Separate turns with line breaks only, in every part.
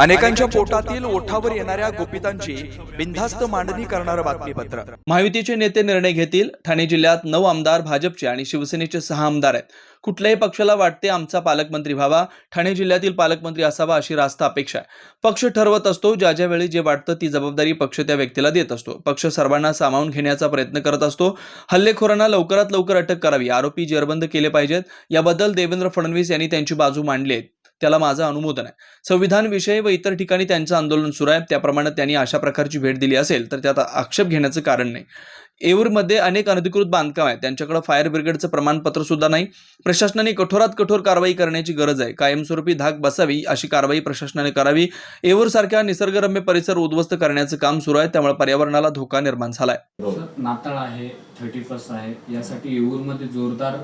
अनेकांच्या पोटातील ओठावर येणाऱ्या गोपितांची बिनधास्त मांडणी करणारं बातमीपत्र.
महायुतीचे नेते निर्णय घेतील ठाणे जिल्ह्यात नऊ आमदार भाजपचे आणि शिवसेनेचे सहा आमदार आहेत. कुठल्याही पक्षाला वाटते आमचा पालकमंत्री व्हावा ठाणे जिल्ह्यातील पालकमंत्री असावा अशी रास्त अपेक्षा आहे. पक्ष ठरवत असतो ज्या ज्या वेळी जे वाटतं ती जबाबदारी पक्ष त्या व्यक्तीला देत असतो. पक्ष सर्वांना सामावून घेण्याचा प्रयत्न करत असतो. हल्लेखोरांना लवकरात लवकर अटक करावी आरोपी जेरबंद केले पाहिजेत. याबद्दल देवेंद्र फडणवीस यांनी त्यांची बाजू मांडली आहे. त्याला माझं अनुमोदन आहे. संविधान विषय व इतर ठिकाणी त्यांचं आंदोलन सुरू आहे. त्याप्रमाणे त्यांनी अशा प्रकारची भेट दिली असेल तर त्यात आक्षेप घेण्याचं कारण नाही. येऊरमध्ये अनेक अनधिकृत बांधकाम आहेत. त्यांच्याकडे फायर ब्रिगेडचं प्रमाणपत्र सुद्धा नाही. प्रशासनाने कठोरात कठोर कारवाई करण्याची गरज आहे. कायमस्वरूपी धाक बसावी अशी कारवाई प्रशासनाने करावी. येऊरसारख्या निसर्गरम्य परिसर उद्ध्वस्त करण्याचं काम सुरू आहे. त्यामुळे पर्यावरणाला धोका निर्माण झालाय
नाताळ आहे थर्टी फर्स्ट आहे. यासाठी येऊरमध्ये जोरदार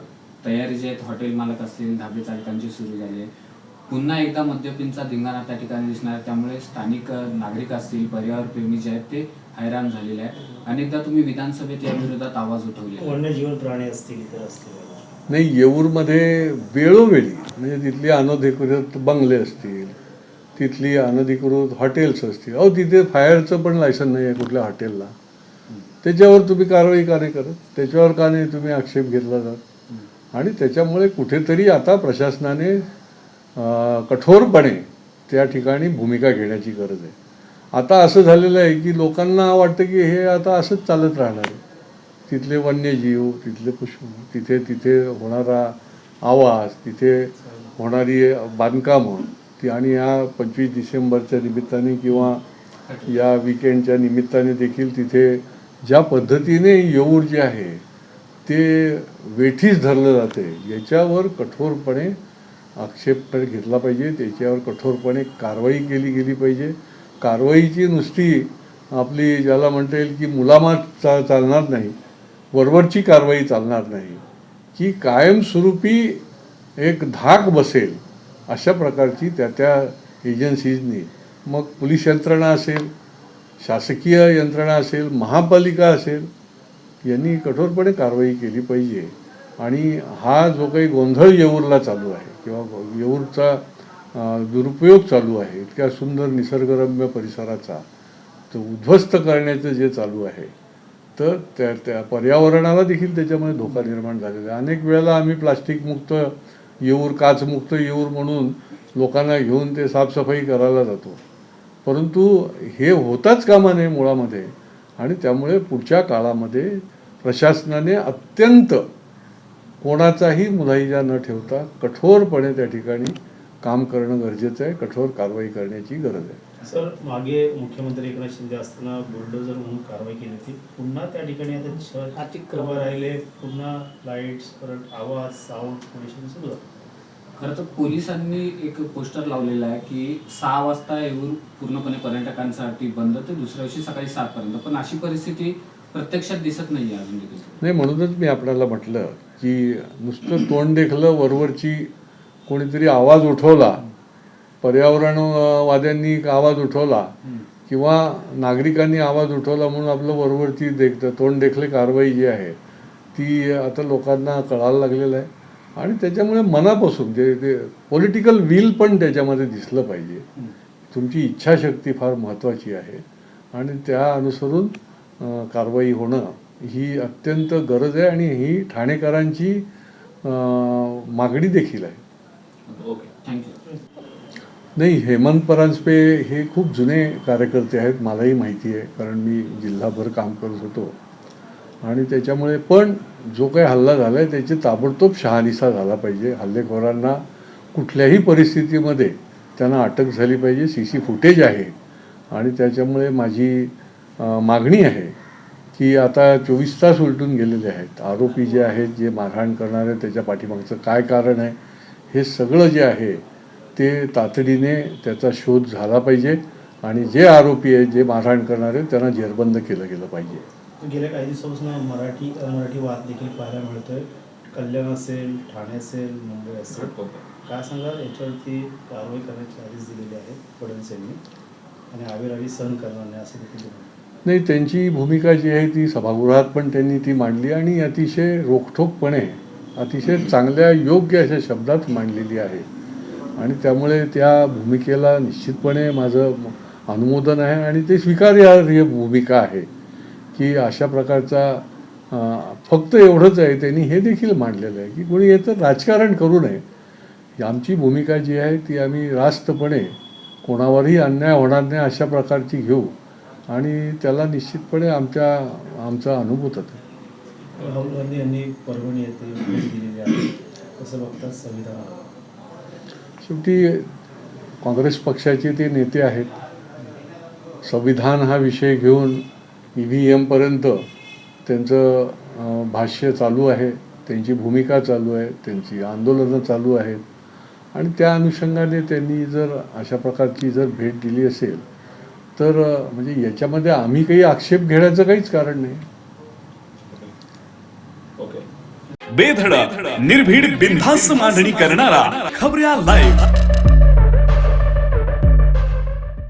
तयारी जी आहेत हॉटेल मालक असतील धाबे चालकांची सुरू झाली आहे. पुन्हा एकदा मद्यपींचा धिंगाणा त्या ठिकाणी दिसणार आहे. त्यामुळे स्थानिक नागरिक असतील पर्यावरण प्रेमी जे आहेत ते हैराण झालेले आहेत. अनेकदा तुम्ही विधानसभेत या विरोधात आवाज उठवले
वन्यजीवन प्राणी असतील इतर असतील.
नाही येऊरमध्ये वेळोवेळी म्हणजे तिथली अनधिकृत बंगले असतील तिथली अनधिकृत हॉटेल्स असतील. अहो तिथे फायरचं पण लायसन नाही आहे कुठल्या हॉटेलला. त्याच्यावर तुम्ही कारवाई का नाही करत? त्याच्यावर का नाही तुम्ही आक्षेप घेतला जात? आणि त्याच्यामुळे कुठेतरी आता प्रशासनाने कठोरपणे त्या ठिकाणी भूमिका घेण्याची गरज आहे. आता असं झालेलं आहे की लोकांना वाटतं की हे आता असंच चालत राहणार आहे. तिथले वन्यजीव तिथले पुष्प तिथे तिथे होणारा आवाज तिथे होणारी बांधकामं ती आणि या पंचवीस डिसेंबरच्या निमित्ताने किंवा या विकेंडच्या निमित्ताने देखील तिथे ज्या पद्धतीने येऊर जे आहे ते वेठीस धरलं जाते याच्यावर कठोरपणे आक्षेप घेतला पाहिजे. त्याच्यावर कठोरपणे कारवाई केली गेली पाहिजे. कारवाईची नुसती आपली ज्याला म्हणता येईल की मुलामात चा चालणार नाही. वरवरची कारवाई चालणार नाही. की कायमस्वरूपी एक धाक बसेल अशा प्रकारची त्या त्या एजन्सीजनी. मग पोलीस यंत्रणा असेल शासकीय यंत्रणा असेल महापालिका असेल यांनी कठोरपणे कारवाई केली पाहिजे. आणि हा जो काही गोंधळ येऊरला चालू आहे किंवा येऊरचा दुरुपयोग चालू आहे इतक्या सुंदर निसर्गरम्य परिसराचा तो उद्ध्वस्त करण्याचं जे चालू आहे तर त्या त्या पर्यावरणाला देखील त्याच्यामध्ये धोका निर्माण झालेला आहे. अनेक वेळेला आम्ही प्लास्टिकमुक्त येऊर काचमुक्त येऊर म्हणून लोकांना घेऊन ते साफसफाई करायला जातो. परंतु हे होताच कामा नये मुळामध्ये आणि त्यामुळे पुढच्या काळामध्ये प्रशासनाने अत्यंत कोणाचाही मुलाहिजा न ठेवता कठोरपणे त्या ठिकाणी काम करणं गरजेचं आहे कठोर कारवाई करण्याची गरज आहे.
सर मागे मुख्यमंत्री एकनाथ शिंदे असताना बुलडोजर म्हणून कारवाई केली होती. पुन्हा त्या ठिकाणी आता शहर अतिक्रमण राहिले पुन्हा लाईट्स परत आवाज साऊंड पोल्युशन सुरू.
खरं तर पोलिसांनी एक पोस्टर लावलेलं आहे की सहा वाजता येऊर पूर्णपणे पर्यटकांसाठी बंद तर दुसऱ्या दिवशी सकाळी सात पर्यंत पण अशी परिस्थिती प्रत्यक्षात दिसत नाही अजून
नाही म्हणूनच मी आपल्याला म्हटलं की नुसतं तोंड देखलं वरवरची कोणीतरी आवाज उठवला पर्यावरणवाद्यांनी आवाज उठवला किंवा नागरिकांनी आवाज उठवला म्हणून आपलं वरवरची देख तोंड देखले कारवाई जी आहे ती आता लोकांना कळायला लागलेलं आहे. आणि त्याच्यामुळे मनापासून ते ते पॉलिटिकल विल पण त्याच्यामध्ये दिसलं पाहिजे. तुमची इच्छाशक्ती फार महत्त्वाची आहे. आणि त्या अनुसरून कारवाई होणं ही अत्यंत गरज आहे आणि ही ठाणेकरांची मागणी देखील आहे. नाही हेमंत परांजपे हे खूप जुने कार्यकर्ते आहेत मलाही माहिती आहे कारण मी जिल्हाभर काम करत होतो. आणि त्याच्यामुळे पण जो काही हल्ला झाला आहे त्याची ताबडतोब शहानिसा झाला पाहिजे. हल्लेखोरांना कुठल्याही परिस्थितीमध्ये त्यांना अटक झाली पाहिजे. सी सी फुटेज आहे. आणि त्याच्यामुळे माझी मागणी आहे की आता चोवीस तास उलटून गेलेले आहेत. आरोपी जे आहेत जे मारहाण करणारे त्याच्या पाठीमागचं काय कारण आहे हे सगळं जे आहे ते तातडीने त्याचा शोध झाला पाहिजे आणि जे आरोपी आहेत जे मारहाण करणारे त्यांना जेरबंद केलं गेलं पाहिजे.
गेल्या काही दिवसापासून मराठी मराठी वाद देखील पाहायला मिळतोय. कल्याण असेल ठाणे असेल मुंबई असेल. काय सांगा याच्यावरती कारवाई करण्याचे आदेश दिलेले आहेत फडणवीस यांनी. आणि आविरावी सहन करणार नाही असं देखील
नाही त्यांची भूमिका जी आहे ती सभागृहात पण त्यांनी ती मांडली आणि अतिशय रोखठोकपणे अतिशय चांगल्या योग्य अशा शब्दात मांडलेली आहे. आणि त्यामुळे त्या भूमिकेला निश्चितपणे माझं अनुमोदन आहे आणि ते स्वीकार्य भूमिका आहे की अशा प्रकारचा फक्त एवढंच आहे त्यांनी हे देखील मांडलेलं आहे की कोणी याचं राजकारण करू नये. आमची भूमिका जी आहे ती आम्ही रास्तपणे कोणावरही अन्याय होणार नाही अशा प्रकारची घेऊ. आणि त्याला निश्चितपणे आमच्या आमचा अनुभूत आहे
राहुल गांधी यांनी परभणी येथे भेट दिलेली आहे. कसं बघतात संविधान?
शेवटी काँग्रेस पक्षाचे ते नेते आहेत. संविधान हा विषय घेऊन ई व्ही एमपर्यंत त्यांचं भाष्य चालू आहे. त्यांची भूमिका चालू आहे. त्यांची आंदोलनं चालू आहेत. आणि त्या अनुषंगाने त्यांनी जर अशा प्रकारची जर भेट दिली असेल तर म्हणजे याच्यामध्ये आम्ही काही आक्षेप घेण्याचं काहीच कारण नाही.
बेधडक निर्भीड बिनधास्त मांडणी करणारा खबऱ्या लाईव्ह